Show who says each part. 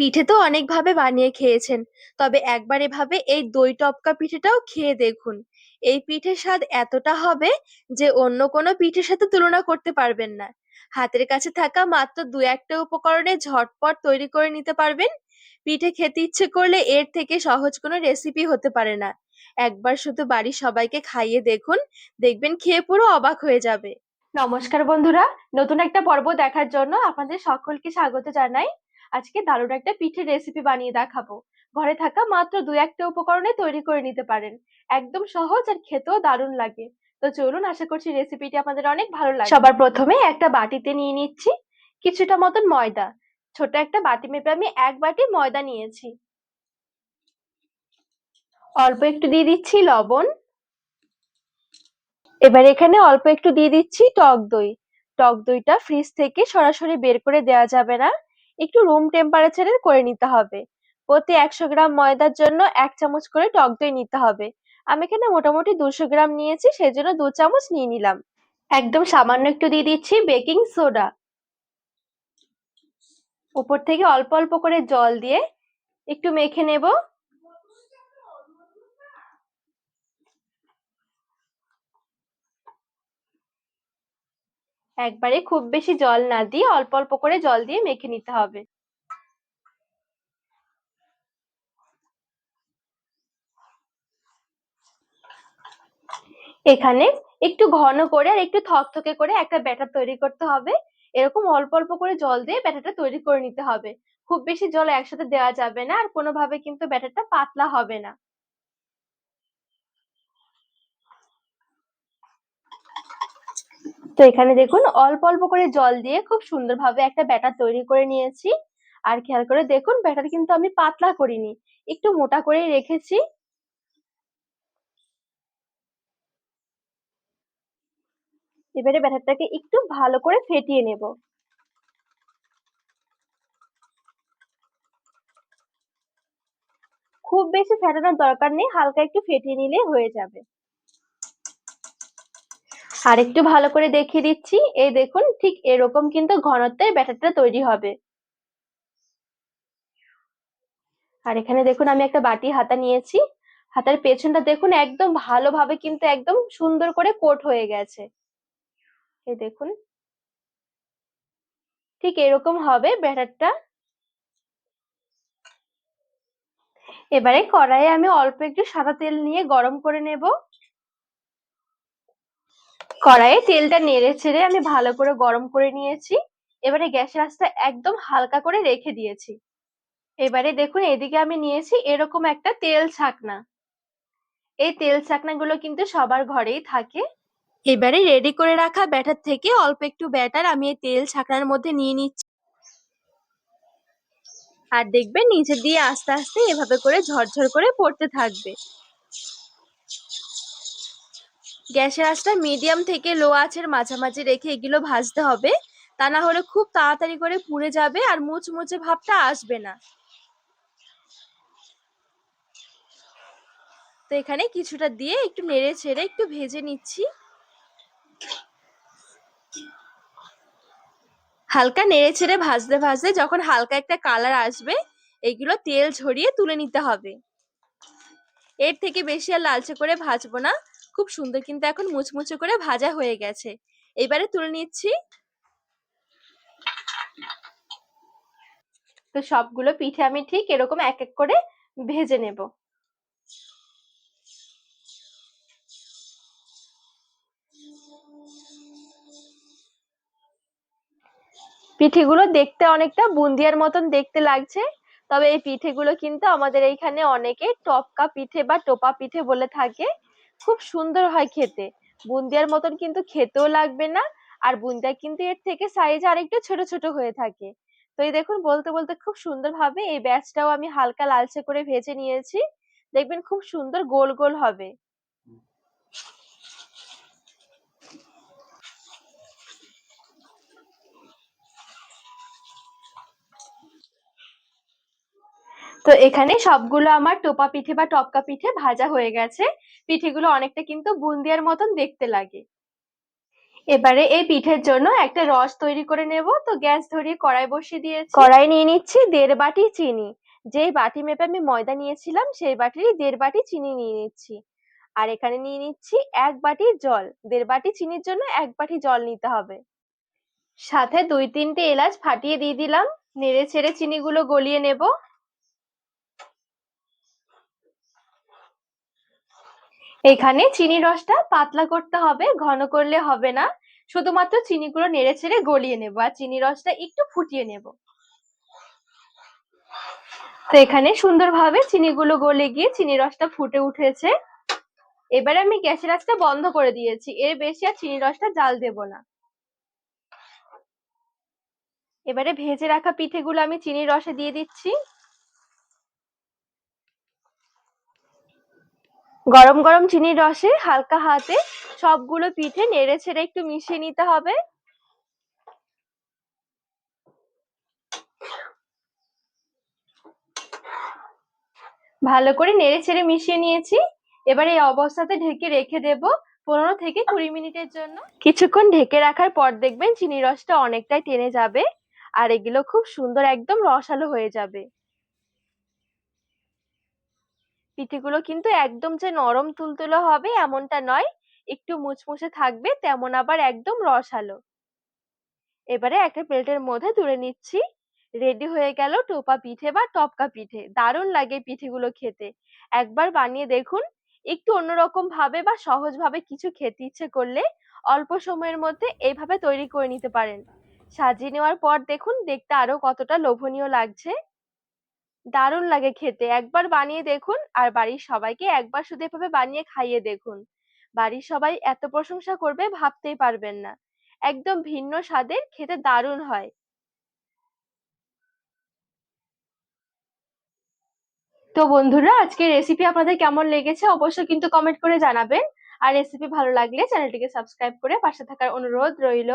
Speaker 1: পিঠে তো অনেকভাবে বানিয়ে খেয়েছেন। তবে একবার এভাবে এই দই টপকা পিঠেটাও খেয়ে দেখুন। এই পিঠের স্বাদ এতটা হবে যে অন্য কোনো পিঠের সাথে তুলনা করতে পারবেন না। হাতের কাছে থাকা মাত্র দু একটা উপকরণে ঝটপট তৈরি করে নিতে পারবেন। পিঠে খেতে ইচ্ছে করলে এর থেকে সহজ কোনো রেসিপি হতে পারে না। একবার শুধু বাড়ির সবাইকে খাইয়ে দেখুন, দেখবেন খেয়ে পুরো অবাক হয়ে যাবে। নমস্কার বন্ধুরা, নতুন একটা পর্ব দেখার জন্য আপনাদের সকলকে স্বাগত জানাই। আজকে দারুণ একটা পিঠের রেসিপি বানিয়ে দেখাবো। ঘরে থাকা মাত্র দু একটা উপকরণে তৈরি করে নিতে পারেন। একদম সহজ আর খেতেও দারুণ লাগে। তো চলুন, আশা করছি রেসিপিটি আপনাদের অনেক ভালো লাগে সবার প্রথমে একটা বাটিতে নিয়ে নিচ্ছি কিছুটা মতন ময়দা। ছোট একটা বাটি মেপে আমি এক বাটি ময়দা নিয়েছি। অল্প একটু দিয়ে দিচ্ছি লবণ। এবার এখানে অল্প একটু দিয়ে দিচ্ছি টক দই। টক দইটা ফ্রিজ থেকে সরাসরি বের করে দেওয়া যাবে না। একটু রুম টেম্পারেচারের করে নিতে হবে। প্রতি একশো গ্রাম ময়দার জন্য এক চামচ করে টক দই নিতে হবে। আমি এখানে মোটামুটি দুশো গ্রাম নিয়েছি সেই জন্য দু চামচ নিয়ে নিলাম। একদম সামান্য একটু দিয়ে দিচ্ছি বেকিং সোডা। উপর থেকে অল্প অল্প করে জল দিয়ে একটু মেখে নেব। একবারে খুব বেশি জল না দিয়ে অল্প অল্প করে জল দিয়ে মেখে নিতে হবে। এখানে একটু ঘন করে আর একটু থকথকে করে একটা ব্যাটার তৈরি করতে হবে। এরকম অল্প অল্প করে জল দিয়ে ব্যাটারটা তৈরি করে নিতে হবে। খুব বেশি জল একসাথে দেওয়া যাবে না আর কোনোভাবে কিন্তু ব্যাটারটা পাতলা হবে না। তো এখানে দেখুন, অল্প অল্প করে জল দিয়ে খুব সুন্দরভাবে একটা ব্যাটার তৈরি করে নিয়েছি। আর খেয়াল করে দেখুন, ব্যাটার কিন্তু আমি পাতলা করিনি, একটু মোটা করেই রেখেছি। এবারে ব্যাটারটাকে একটু ভালো করে ফেটিয়ে নেব। খুব বেশি ফেটানোর দরকার নেই, হালকা একটু ফেটিয়ে নিলে হয়ে যাবে। আর একটু ভালো করে দেখিয়ে দিচ্ছি। এই দেখুন, ঠিক এরকম কিন্তু ঘনত্বের ব্যাটারটা তৈরি হবে। আর এখানে দেখুন, আমি একটা বাটি হাতা নিয়েছি। হাতার পেছনটা দেখুন, একদম ভালোভাবে কিন্তু একদম সুন্দর করে কোট হয়ে গেছে। এই দেখুন। ঠিক এরকম হবে ব্যাটারটা। এবারে কড়াইয়ে আমি অল্প একটু সাদা তেল নিয়ে গরম করে নেব। কড়াইয়ে তেলটা নেড়ে ছেড়ে আমি ভালো করে গরম করে নিয়েছি। এবারে গ্যাসের আঁচটা একদম হালকা করে রেখে দিয়েছি। এবারে দেখুন, এদিকে আমি নিয়েছি এরকম একটা তেল ছাকনা। এই তেল ছাকনাগুলো কিন্তু সবার ঘরেই থাকে। এবারে রেডি করে রাখা ব্যাটার থেকে অল্প একটু ব্যাটার আমি এই তেল ছাকনার মধ্যে নিয়ে নিচ্ছি। আর দেখবেন, নিচে দিয়ে আস্তে আস্তে এভাবে করে ঝরঝর করে পড়তে থাকবে। গ্যাসের আঁচটা মিডিয়াম থেকে লো আঁচের মাঝামাঝি রেখে এগুলো ভাজতে হবে। তা না হলে খুব তাড়াতাড়ি করে পুড়ে যাবে আর মুচমুচে ভাবটা আসবে না। তো এখানে কিছুটা দিয়ে একটু নেড়ে ছেড়ে একটু ভেজে নিচ্ছি। হালকা নেড়ে ছেড়ে ভাজতে ভাজতে যখন হালকা একটা কালার আসবে, এগুলো তেল ঝরিয়ে তুলে নিতে হবে। এর থেকে বেশি আর লালচে করে ভাজবো না। খুব সুন্দর কিন্তু এখন মুচমুচে করে ভাজা হয়ে গেছে। এবারে তুলে নিচ্ছি। তো সবগুলো পিঠে আমি ঠিক এরকম এক এক করে ভেজে নেব। পিঠেগুলো দেখতে অনেকটা বুন্দিয়ার মতন দেখতে লাগছে, তবে এই পিঠেগুলো কিন্তু আমাদের এইখানে অনেকে টপকা পিঠে বা টোপা পিঠে বলে থাকে। খুব সুন্দর হয় খেতে। বুন্দিয়ার মতন কিন্তু খেতেও লাগবে না, আর বুন্দিয়া কিন্তু এর থেকে সাইজ আরেকটু ছোট ছোট হয়ে থাকে। তো এই দেখুন, বলতে বলতে খুব সুন্দর ভাবে এই ব্যাচটাও আমি হালকা লালচে করে ভেজে নিয়েছি। দেখবেন খুব সুন্দর গোল গোল হবে। তো এখানে সবগুলো আমার টোপা পিঠে বা টপকা পিঠে ভাজা হয়ে গেছে। পিঠেগুলো অনেকটা কিন্তু বুন্দিয়ার মতন দেখতে লাগে। এবারে এই পিঠের জন্য একটা রস তৈরি করে নেব। তো গ্যাস ধরিয়ে কড়াই বসিয়ে দিয়েছি। কড়াই নিয়ে নিচ্ছি দেড় বাটি চিনি। যেই বাটি মেপে আমি ময়দা নিয়েছিলাম, সেই বাটিরই দেড় বাটি চিনি নিয়ে নিচ্ছি। আর এখানে নিয়ে নিচ্ছি এক বাটি জল। দেড় বাটি চিনির জন্য এক বাটি জল নিতে হবে। সাথে দুই তিনটে এলাচ ফাটিয়ে দিয়ে দিলাম। নেড়ে ছেড়ে চিনিগুলো গলিয়ে নেব। এখানে চিনি রসটা পাতলা করতে হবে, ঘন করলে হবে না। শুধুমাত্র চিনিগুলো নেড়ে ছেড়ে গলিয়ে নেব আর চিনি রসটা একটু ফুটিয়ে নেব। তো এখানে সুন্দরভাবে চিনিগুলো গলে গিয়ে চিনি রসটা ফুটে উঠেছে। এবারে আমি গ্যাসের আঁচটা বন্ধ করে দিয়েছি। এর বেশি আর চিনি রসটা জাল দেব না। এবারে ভেজে রাখা পিঠেগুলো আমি চিনির রসে দিয়ে দিচ্ছি। গরম গরম চিনির রসে হালকা হাতে সবগুলো পিঠে নেড়ে ছেড়ে একটু মিশিয়ে নিতে হবে। ভালো করে নেড়ে ছেড়ে মিশিয়ে নিয়েছি। এবার এই অবস্থাতে ঢেকে রেখে দেব পনেরো থেকে কুড়ি মিনিটের জন্য। কিছুক্ষণ ঢেকে রাখার পর দেখবেন চিনি রসটা অনেকটাই টেনে যাবে আর এগুলো খুব সুন্দর একদম রসালো হয়ে যাবে। পিঠেগুলো কিন্তু একদম যে নরম তুলতুলো হবে এমনটা নয়। একটু মুচমুচে থাকবে, তেমন আবার একদম রসালো। এবারে একটা প্লেটের মধ্যে তুলে নিচ্ছি। রেডি হয়ে গেল টোপা পিঠে বা টপকা পিঠে। দারুণ লাগে পিঠেগুলো খেতে। একবার বানিয়ে দেখুন। একটু অন্যরকম ভাবে বা সহজ ভাবে কিছু খেতে ইচ্ছে করলে অল্প সময়ের মধ্যে এইভাবে তৈরি করে নিতে পারেন। সাজিয়ে নেওয়ার পর দেখুন, দেখতে আরও কতটা লোভনীয় লাগছে। দারুণ লাগে খেতে। একবার বানিয়ে দেখুন আর বাড়ির সবাইকে একবার শুধু এভাবে বানিয়ে খাইয়ে দেখুন। বাড়ির সবাই এত প্রশংসা করবে ভাবতেই পারবেন না। একদম ভিন্ন স্বাদের খেতে দারুণ হয়। তো বন্ধুরা, আজকের রেসিপি আপনাদের কেমন লেগেছে অবশ্যই কিন্তু কমেন্ট করে জানাবেন। আর রেসিপি ভালো লাগলে চ্যানেলটিকে সাবস্ক্রাইব করে পাশে থাকার অনুরোধ রইল।